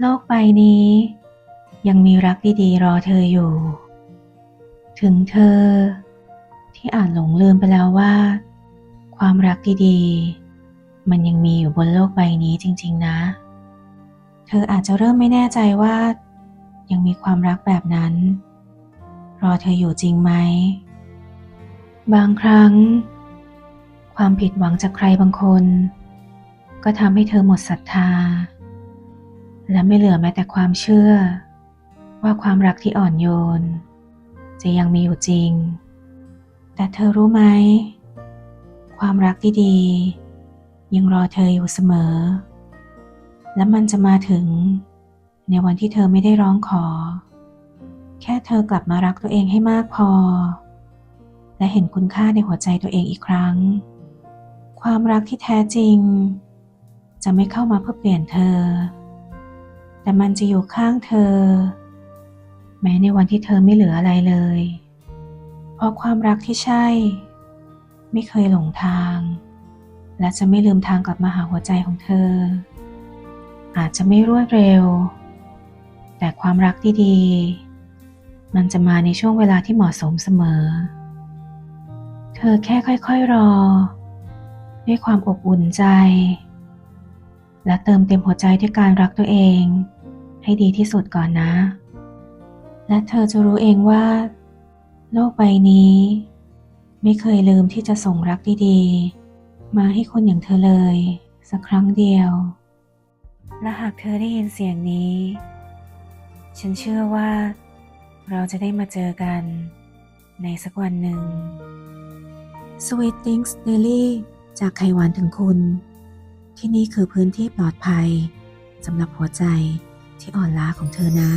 โลกใบนี้ ยังมีรักดีๆรอเธออยู่ ถึงเธอ ที่อาจหลงลืมไปแล้วว่า ความรักดีๆ มันยังมีอยู่บนโลกใบนี้จริง ๆ นะ เธออาจจะเริ่มไม่แน่ใจว่า ยังมีความรักแบบนั้น รอเธออยู่จริงไหม บางครั้ง ความผิดหวังจากใครบางคน ก็ทำให้เธอหมดศรัทธา และไม่เหลือแม้แต่ความเชื่อ ว่าความรักที่อ่อนโยน จะยังมีอยู่จริง แต่เธอรู้ไหม ความรักที่ดี ยังรอเธออยู่เสมอ และมันจะมาถึงในวันที่เธอไม่ได้ร้องขอ แค่เธอกลับมารักตัวเองให้มากพอ และเห็นคุณค่าในหัวใจตัวเองอีกครั้ง ความรักที่แท้จริง จะไม่เข้ามาเพื่อเปลี่ยนเธอ แต่มันจะอยู่ข้างเธอ แม้ในวันที่เธอไม่เหลืออะไรเลย เพราะความรักที่ใช่ ไม่เคยหลงทาง และจะไม่ลืมทางกลับมาหาหัวใจของเธอ อาจจะไม่รวดเร็ว แต่ความรักที่ดี มันจะมาในช่วงเวลาที่เหมาะสมเสมอ เธอแค่ค่อยๆรอ ด้วยความอบอุ่นใจและเติมเต็มหัวใจด้วยการรักตัวเอง ให้ดีที่สุดก่อนนะ และเธอจะรู้เองว่า โลกใบนี้ ไม่เคยลืมที่จะส่งรักดีๆ มาให้คนอย่างเธอเลย สักครั้งเดียว และหากเธอได้ยินเสียงนี้ ฉันเชื่อว่า เราจะได้มาเจอกัน ในสักวันหนึ่ง Sweet Things Daily จากไขหวานถึงคุณ ที่นี่คือพื้นที่ปลอดภัยสำหรับหัวใจ ที่อ่อนล้าของเธอนะ